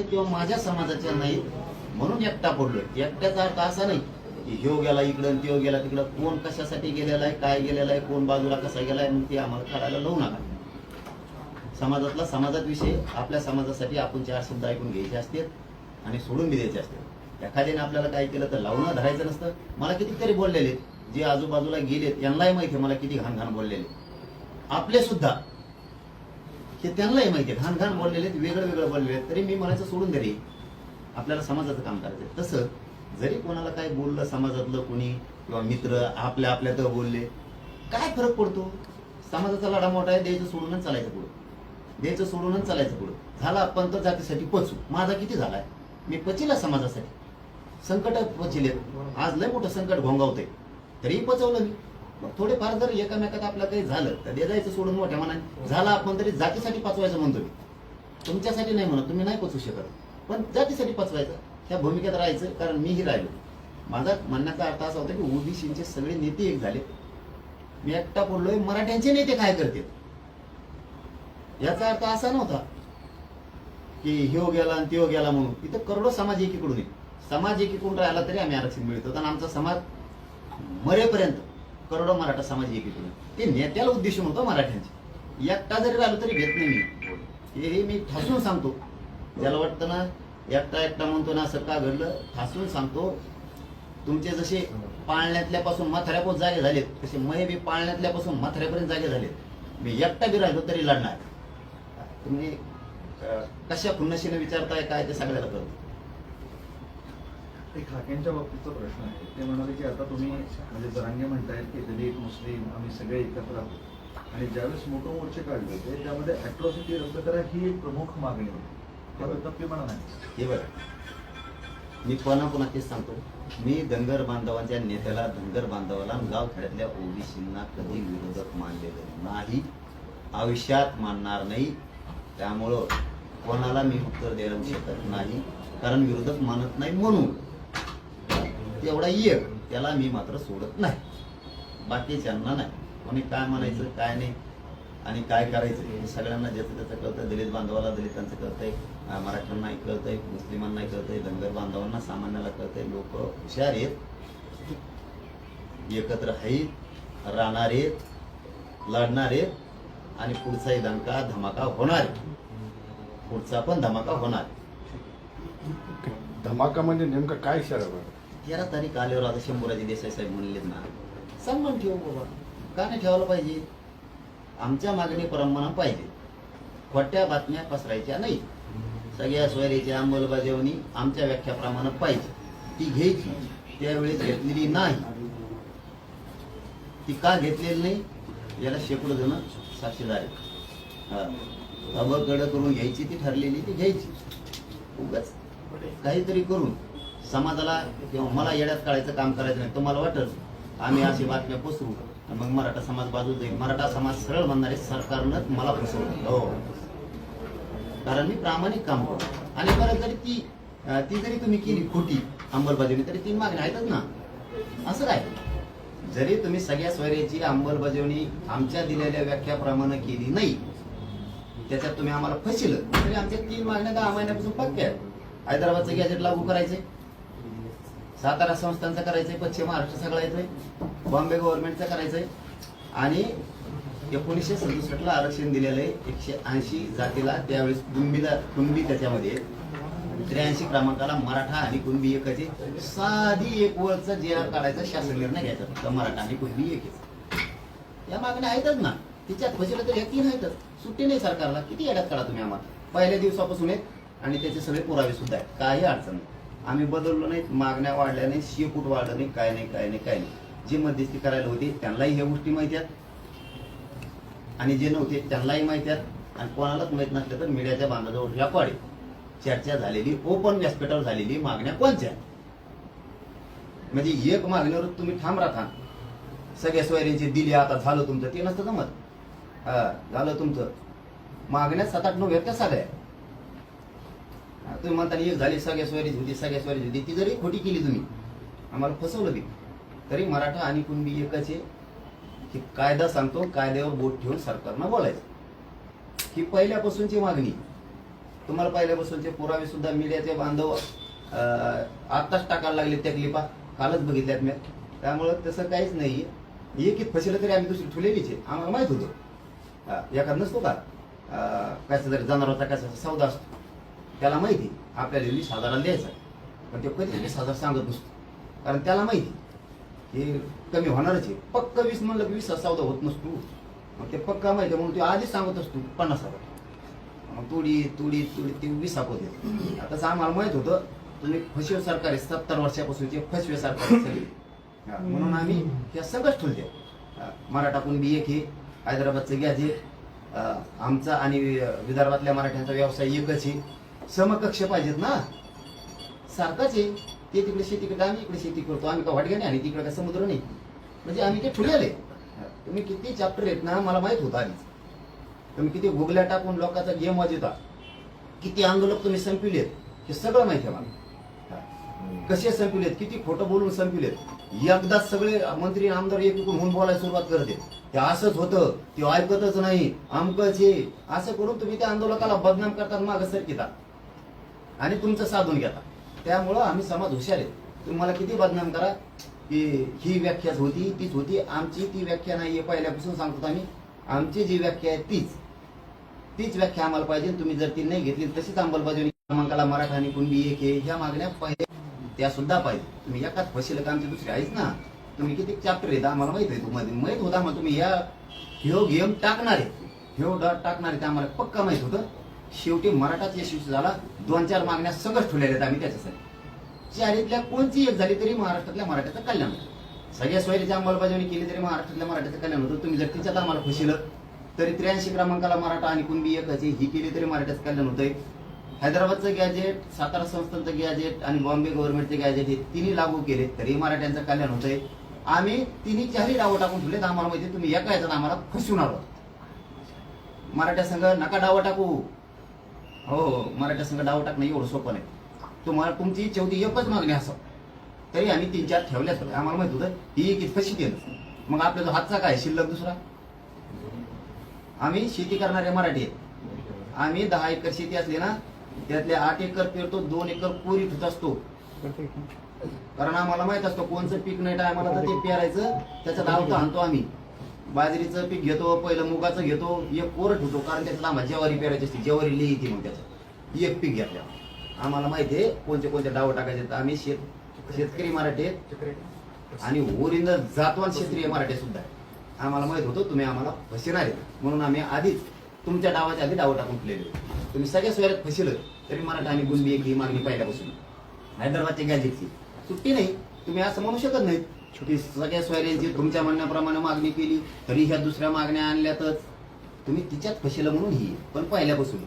किंवा माझ्या समाजाच्या नाहीत म्हणून एकटा पडलोय. एकट्याचा अर्थ असा नाही की ह्यो गेला इकडं आणि त्यो गेला तिकडं. कोण कशासाठी गेलेला आहे काय गेलेला आहे कोण बाजूला कसा गेलाय मग ते आम्हाला काढायला लावू नका. समाजातला समाजात विषय आपल्या समाजासाठी आपण चार शब्द ऐकून घ्यायचे असतात आणि सोडून बी द्यायचे असतात एखाद्याने आपल्याला काय केलं तर लावणं धरायचं नसतं. मला कितीतरी बोललेले जे आजूबाजूला गेलेत यांनाही माहिती आहे मला किती घाण घाण बोललेले आपले सुद्धा हे त्यांनाही माहिती आहे. घाण घाण बोललेले आहेत, वेगळं वेगळं बोललेले आहेत. तरी मी म्हणायचं सोडून दे आपल्याला समाजाचं काम करायचं तसं जरी कोणाला काय बोललं समाजातलं कोणी किंवा मित्र आपल्या आपल्या तर बोलले काय फरक पडतो? समाजाचा लढा मोठा आहे द्यायचं सोडूनच चालायचं पुढं. द्यायचं सोडूनच चालायचं पुढं. झाला आपण तर जातीसाठी पचू. माझा किती झालाय? मी पचिला समाजासाठी. संकट पचिले आज लय मोठं संकट घोंगावतंय. तरीही पचवलं मी. मग थोडेफार जर एकामेकात आपलं काही झालं तर दे जायचं सोडून मोठ्या मनाने. झालं आपण तरी जातीसाठी पाचवायचं म्हणतो मी. तुमच्यासाठी नाही म्हणत तुम्ही नाही पचवू शकत. पण जातीसाठी पचवायचं त्या भूमिकेत राहायचं कारण मीही राहिलो. माझा म्हणण्याचा अर्थ असा होता की ओबीसीचे सगळे नेते एक झाले. मी एकटा बोललोय मराठ्यांचे नेते काय करते याचा अर्थ असा नव्हता की ह्यो हो गेला आणि त्यो हो गेला म्हणून. इथं करोडो समाज एकीकडून समाज एकीकडून राहिला तरी आम्ही आरक्षण मिळतो. आणि आमचा समाज मरेपर्यंत करोडो मराठा समाज एकीकडून ते नेत्याला उद्देशून होतं मराठ्यांचे. एकटा जरी राहिलो तरी घेत नाही मी. हे हे मी ठासून सांगतो. ज्याला वाटतं ना एकटा एकटा म्हणतो ना असं का घडलं? ठासून सांगतो. तुमचे जसे पाळण्यातल्यापासून म्हाताऱ्यापोत जागे झालेत तसे मय बी पाळण्यातल्यापासून माथऱ्यापर्यंत जागे झालेत. मी एकटा बी राहिलो तरी लढणार. तुम्ही कशा खुन्नशीने विचारताय काय ते सगळ्याला करतो एक हाकेंच्या बाबतीचा प्रश्न आहे. ते म्हणाले की आता तुम्ही म्हणजे जरांगे म्हणतायत की दलित मुस्लिम आम्ही सगळे एकत्र आहोत. आणि ज्यावेळेस मोठे मोर्चे काढले होते त्यामध्ये अॅट्रॉसिटी रद्द करा ही एक प्रमुख मागणी होती. त्याबद्दल ते म्हणा नाही हे बघा. मी पुन्हा पुन्हा तेच सांगतो. मी धनगर बांधवांच्या नेत्याला धनगर बांधवाला आणि गावखेड्यातल्या ओबीसींना कधी विरोधक मानलेलं नाही. आयुष्यात मानणार नाही. त्यामुळं कोणाला मी उत्तर द्यायला शकत नाही. कारण विरोधक मानत नाही म्हणून. तेवढा येळ त्याला मी मात्र सोडत नाही. बाकीच्यांना नाही. कोणी काय म्हणायचं काय नाही आणि काय करायचं हे सगळ्यांना ज्याचं त्याचं कळतं दलित बांधवाला दलितांचं कळतंय. मराठ्यांनाही कळतंय मुस्लिमांनाही कळतंय धनगर बांधवांना सामान्याला कळतंय. लोक हुशार आहेत. एकत्र आहेत राहणार आहेत लढणार आहेत आणि पुढचाही दणका धमाका होणार पुढचा पण धमाका होणार धमाका म्हणजे नेमकं काय इशारा तेरा तारीख आल्यावर आता शंभूराजे देसाई साहेब म्हणलेत ना. सन्मान ठेवू बाबा का नाही ठेवायला पाहिजे? आमच्या मागणीप्रमाणे पाहिजे. खोट्या बातम्या पसरायच्या नाही सगळ्या सोयरीची अंमलबजावणी आमच्या व्याख्याप्रमाणे पाहिजे. ती घ्यायची. त्यावेळेस घेतलेली नाही. ती का घेतलेली नाही? याला शेकडो जण साक्षीदार आहेत. हा. अबकड करून घ्यायची ती ठरलेली ती घ्यायची. उगाच. काहीतरी करून. समाजाला किंवा मला येड्यात काढायचं काम करायचं नाही तुम्हाला वाटत आम्ही अशी बातम्या पसरू. मग मराठा समाज बाजू जाईल मराठा समाज सरळ म्हणणारे सरकारनं मला फसवलं हो. कारण मी प्रामाणिक काम करतो. आणि बरं जरी ती ती जरी तुम्ही केली खोटी अंमलबजावणी तरी तीन मागणी आहेतच ना. असं काय? जरी तुम्ही सगळ्या स्वैर्याची अंमलबजावणी आमच्या दिलेल्या व्याख्याप्रमाणे केली नाही त्याच्यात तुम्ही आम्हाला फसिलं तरी आमच्या तीन मागण्या दहा महिन्यापासून पक्क्या आहेत. हैदराबादचं गॅजेट लागू करायचे सातारा संस्थांचं करायचंय पश्चिम महाराष्ट्र सगळा येतोय. बॉम्बे गव्हर्नमेंटचं करायचंय. आणि एकोणीसशे सदुसष्टला आरक्षण दिलेलं आहे एकशे ऐंशी जातीला. त्यावेळेस कुणबीला कुणबी त्याच्यामध्ये त्र्याऐंशी क्रमांकाला मराठा आणि कुणबी एकाचे साधी एक वळचा जे आर काढायचा शासन निर्णय घ्यायचा फक्त. मराठा आणि कुणबी एकच. या मागण्या आहेतच ना. तिच्यात फसिलं तर या तीन आहेतच. सुट्टी नाही सरकारला. किती येड्यात काढा तुम्ही आम्हाला? पहिल्या दिवसापासून आहेत आणि त्याचे सगळे पुरावे सुद्धा आहेत. काही अडचण नाही. आम्ही बदललो नाही मागण्या वाढल्या नाही शेपूट वाढलं नाही काय नाही काय नाही काय नाही. जे मध्यस्थी करायला होते त्यांनाही ह्या गोष्टी माहिती आहेत. आणि जे नव्हते त्यांनाही माहिती आहेत. आणि कोणालाच माहीत नसलं तर मीडियाच्या बांधाजवळ रेकॉर्ड पाडे चर्चा झालेली ओपन व्यासपीठावर झालेली मागण्या कोणत्या म्हणजे एक मागण्यावर तुम्ही ठाम राहा सगळ्या सोयऱ्यांची दिली आता झालं तुमचं ते नसतं जमत. हा झालं तुमचं. मागण्या सात आठ नऊ व्यक्त्या सगळ्या? तुम्ही म्हणता एक झाली सगळ्या सोयरीची होती सगळ्या सोयरीची होती. ती जरी खोटी केली तुम्ही आम्हाला फसवलं बी. तरी मराठा आणि कुणबी एकच आहे की कायदा सांगतो कायद्यावर बोट ठेवून सरकारनं बोलायचं. ही पहिल्यापासूनची मागणी. तुम्हाला पहिल्यापासूनचे पुरावे सुद्धा मीडियाचे बांधव आत्ताच टाकायला लागले त्या क्लिपा कालच बघितल्यात मी. त्यामुळं तसं काहीच नाही एक फसिलं तरी आम्ही दुसरी ठेवलेलीच आहे. आम्हाला माहीत होतं. एखाद नसतो का? अं, कसा जरी होता कसा सौदा असतो. त्याला माहिती आपल्याला वीस हजाराला द्यायचा पण ते कधी वीस हजार सांगत नसतो कारण त्याला माहिती हे कमी होणारच आहे. पक्क वीस म्हणलं की वीस हजार होत नसतो. मग ते पक्का माहिती आहे म्हणून ते आधीच सांगत असतो पन्नास हजार. मग तुडी तुडी तुडी ते वीस होते आता आम्हाला माहीत होतं तुम्ही फसवे सरकार आहे सत्तर वर्षापासूनचे फसवे सरकार म्हणून आम्ही हे सगळंच ठेवते मराठा कुणबी एक हे हैदराबादचं हे आमचा आणि विदर्भातल्या मराठ्यांचा व्यवसाय एकच आहे. समकक्ष पाहिजेत ना. सारखाच आहे. ते तिकडे शेती करतो आम्ही इकडे शेती करतो. आम्ही का वाटग्या नाही आणि तिकडे का समुद्र नाही. म्हणजे आम्ही ते ठुलेले तुम्ही किती चॅप्टर आहेत ना मला माहीत होतं आधीच. तुम्ही किती गुगल्या टाकून लोकांचा गेम वाजवता. किती आंदोलक तुम्ही संपविलेत. हे सगळं माहिती आहे मला. कसे संपविलेत? किती खोटं बोलून संपविलेत? एकदा सगळे मंत्री आमदार एक होऊन बोलायला सुरुवात करते. ते असंच होतं. ते ऐकतच नाही. आमकच हे असं करून तुम्ही त्या आंदोलकाला बदनाम करतात मागं सरकिता. आणि तुमचं साधून घेता त्यामुळं आम्ही समाज हुशार आहे. तुम्ही मला किती बदनाम करा की ही व्याख्याच होती तीच होती. आमची ती व्याख्या नाही आहे पहिल्यापासून सांगतो आम्ही. आमची जी व्याख्या आहे तीच. तीच व्याख्या आम्हाला पाहिजे. तुम्ही जर ती नाही घेतली तशीच अंमलबजावणी क्रमांकाला मराठा आणि कुणबी एक हे ह्या मागण्या पाहिजे. त्या सुद्धा पाहिजे. तुम्ही एकाच फशील का आमची दुसरी आहेच ना. तुम्ही किती चॅप्टर येत आम्हाला माहीत आहे तुम्हाला. माहीत होता मग तुम्ही या ह्यो गेम टाकणार आहे. ह्यो डॉट टाकणार आहे ते आम्हाला पक्का माहीत होतं. शेवटी मराठाच यशस्वी झाला. दोन चार मागण्या सगळं ठेवलेल्या आहेत आम्ही त्याच्यासाठी. चारीतल्या कोणती एक झाली तरी महाराष्ट्रातल्या मराठ्याचं कल्याण होतं. सगळ्या सोयरीची अंमलबजावणी केली तरी महाराष्ट्रातल्या मराठ्याचं कल्याण होतं. तुम्ही जर तिच्यात आम्हाला फसिलं तरी त्र्याऐंशी क्रमांकाला मराठा आणि कुणबी एक आहे. ही केली तरी मराठ्याचं कल्याण होतंय. हैदराबादचं गॅजेट सातारा संस्थांचं गॅजेट आणि बॉम्बे गव्हर्नमेंटचे गॅजेट हे तिन्ही लागू केले तरी मराठ्यांचं कल्याण होतंय. आम्ही तिन्ही चारही डावं टाकून ठेवलेत. आम्हाला माहिती तुम्ही एका याच्यात आम्हाला फसवून आहोत. मराठ्या संघ नका डावं टाकू. हो, हो हो मराठा संघ डाव टाकणं एवढं सोपं नाही. तुम्हाला तुमची शेवटी एकच मागणी असं. तरी आम्ही तीन चार ठेवल्याच होत्या आम्हाला माहीत होतं ही एक कशी केलं? मग आपल्या जो हातचा काय? शिल्लक दुसरा? आम्ही शेती करणारे मराठी आहेत. आम्ही दहा एकर शेती असली ना त्यातले आठ एकर पेरतो दोन एकर कोरी असतो. कारण आम्हाला माहीत असतो कोणचं पीक नाही टायमाला तर ते पेरायचं त्याचा धावतं आणतो आम्ही. बाजरीचं पीक घेतो पहिलं मुगाचं घेतो एक कोर ठेवतो कारण त्याच्यात आम्हाला ज्वारी पेरायची असते ज्वारी लिही मग त्याचं. एक पीक घेतल्यावर आम्हाला माहिती आहे कोणते कोणते डाव टाकायचे आम्ही शेत शेतकरी मराठी आहेत. आणि ओरिजिनल जातवान क्षेत्रीय मराठी सुद्धा आहे. आम्हाला माहीत होतं तुम्ही आम्हाला फसणार आहेत. म्हणून आम्ही आधीच तुमच्या डावाच्या आधी डाव टाकून केलेले तुम्ही सगळ्या सोयऱ्यात फसिलं तरी मराठा आणि गुंबी एक ही मागणी पहिल्यापासून हैदराबादच्या गॅजेटची सुट्टी नाही. तुम्ही असं म्हणू शकत नाही की सगळ्या सोयऱ्यांची तुमच्या म्हणण्याप्रमाणे मागणी केली तरी ह्या दुसऱ्या मागण्या आणल्यातच तुम्ही तिच्यात फसिलं म्हणून ही पण पहिल्यापासून.